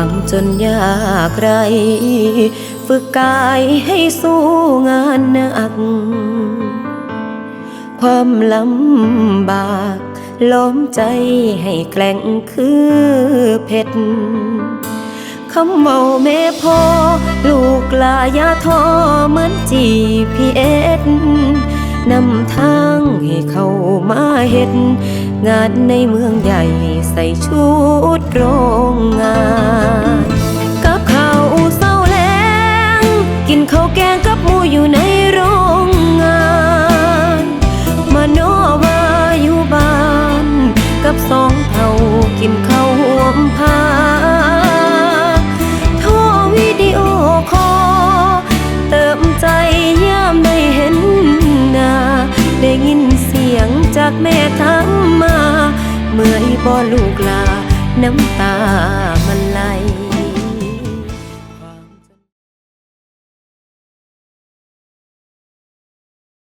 ความจนยากไร ฝึกกายให้สู้งานหนัก ความลำบากล้อมใจให้แกล่งคือเพชรคำเมาแม่พ่อ ลูกลายาทอเหมือนจีพีเอสนำทางให้เข้ามาเฮ็ดงานในเมืองใหญ่ใส่ชุดโรงงาน กินข้าวแกงกับหมูอยู่ในโรงงาน มาโนวาอยู่บ้าน กับสองเท่ากินข้าวห่วมพาโทรวิดีโอคอลเติมใจยามได้เห็นหน้าได้ยินเสียงจากแม่ถามมา เมื่อยบ่ลูกลาน้ำตา